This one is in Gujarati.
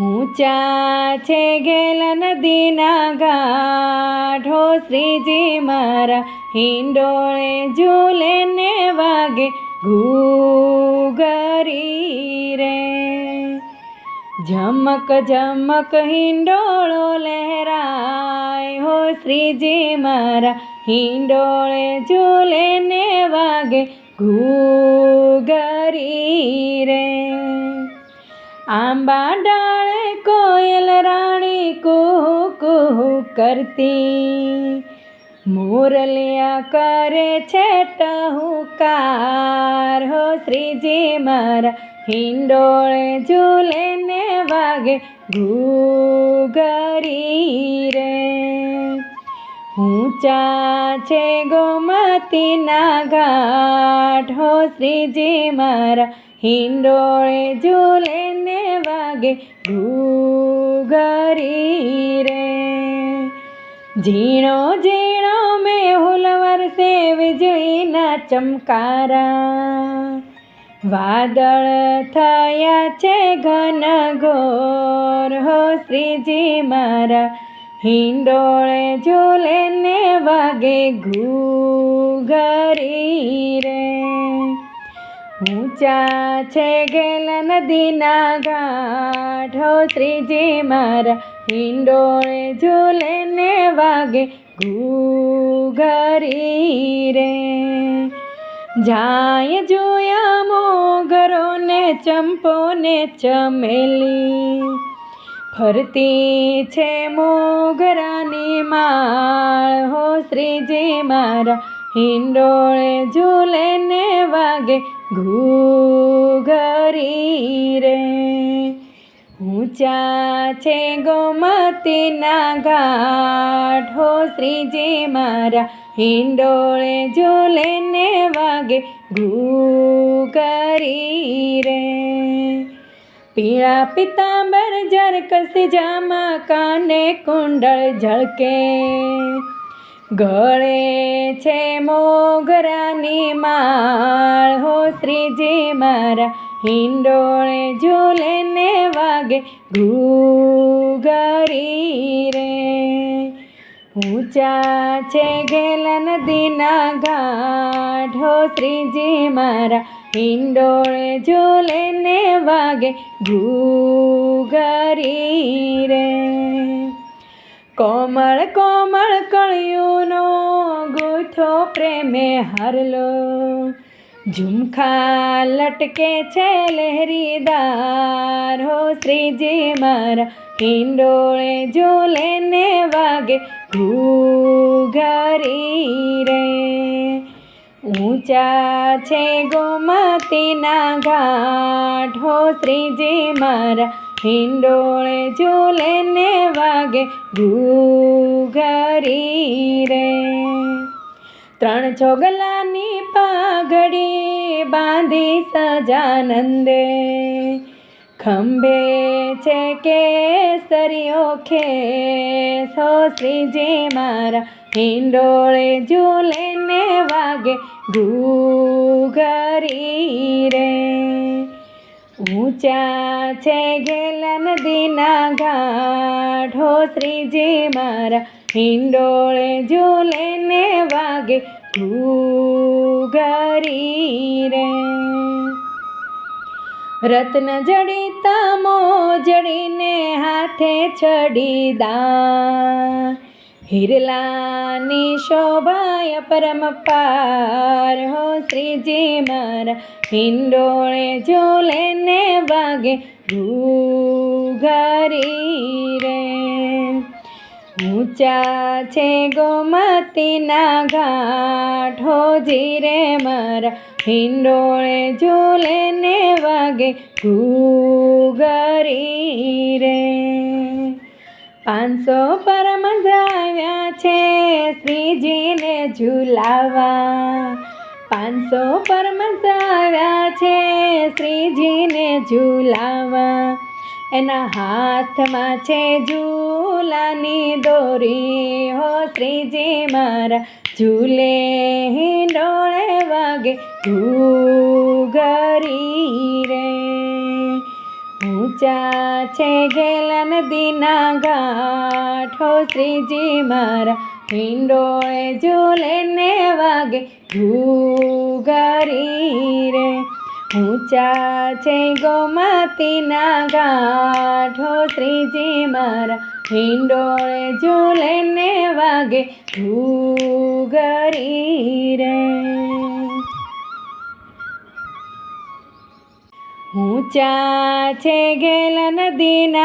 ઊંચા છે ગેલ નદીના ગાઢો, શ્રીજી મારા હિંડોળે ઝૂલે ને વાગે, ઘૂઘરી રે. ઝમક ઝમક હિંડોળો લહેરાય હો, શ્રીજી મારા હિંડોળે ઝૂલે ને વાગે, ઘૂઘરી રે. આંબા ડાળે કોયલ રાણી કુહુ કુહુ કરતી. મોરલિયા કરે છે ટહુકાર. હો શ્રીજી મારા, હિંડોળે ઝૂલે ને વાગે ઘૂઘરી રે. ઊંચા છે ગોમતીના ઘાટ હો શ્રીજી મારા, હિંડોળે ઝૂલે ને વાગે ઘૂઘરી રે. ઝીણો ઝીણો મેહુલ વરસે વીજળીના ચમકારા. વાદળ થયા છે ઘન ઘોર. હો શ્રીજી મારા હિંડોળે ઝૂલે ને વાગે ઘૂગરી રે. ઊંચા છે ગેલ નદીના હો શ્રીજી મારા હિંડોળે ઝૂલે ને વાગે ઘૂગરી રે. જાય જોયા મોગરો ને ચંપો ને ચમેલી ફરતી છે મોગરાની માળ. હો શ્રીજી મારા, હિંડોળે ઝૂલે ને વાગે ઘૂઘરી રે. ઊંચા છે ગોમતીના ઘાટ. હો શ્રીજી મારા, હિંડોળે ઝૂલે ને વાગે ઘૂઘરી રે. પીળા પિતાંબર જરકસી જામા કાને કુંડળ ઝળકે. ગળે છે મોગરાની માળ, હો શ્રીજી મારા, હિંડોળે ઝૂલે ને વાગે, ઘૂઘરી રે. ઊંચા છે ગેલ નદીના ગાઢો. શ્રીજી મારા હિંડોળે ઝૂલે ને વાગે ઘૂગરી રે. કોમળ કોમળ કળિયુંનો ગૂંથો પ્રેમે હરલો. ઝુમખા લટકે છે લહેરીદાર. હો શ્રીજી મારા, હિંડોળે ઝૂલે ને વાગે ઘૂઘરી રે. ઊંચા છે ગોમતીના ઘાટ. હો શ્રીજી મારા, હિંડોળે ઝૂલે ને વાગે ઘૂઘરી રે. ત્રણ છોગલાની પાઘડી બાંધી સજાનંદે. ખંભે છે કે સરિયો ખેસો શ્રીજી મારા હિંડોળે ઝૂલે ને વાગે, ઘૂઘરી રે. ઊંચા છે ગેલ નદીના ઘાટ શ્રીજી મારા. હિંડોળે ઝૂલે ને વાગે ઘૂઘરી રે. રત્ન જડિતા મોજડીને હાથે છડીદા હિરલાની શોભાય પરમ પાર હો શ્રીજી મારા હિંડોળે ઝૂલે ને વાગે ઘૂઘરી રે ઊંચા છે ગોમતીના ઘાટ હો જીરે મારા હિંડોળે ઝૂલે ને વાગે ઘૂઘરી રે પાંચસો પર મજાવ્યા છે. શ્રીજીને ઝુલાવા પાંચસો પર મજાવ્યા છે. શ્રીજીને ઝુલાવા એના હાથમાં છે ઝૂલાની દોરી. હો શ્રીજી, મારા ઝૂલે હિંડોળે વાગે ઘૂઘરી રે. ઊંચા છે ગેલા નદીના ગાંઠો શ્રીજી મારા. હિંડોળે ઝૂલે ને વાગે ઘૂગરી રે. ઊંચા છે ગોમતીના ગાંઠો શ્રીજી મારા. હિંડોળે ઝૂલે ને વાગે ઘૂગરી રે. ઊંચા છે ગેલા નદીના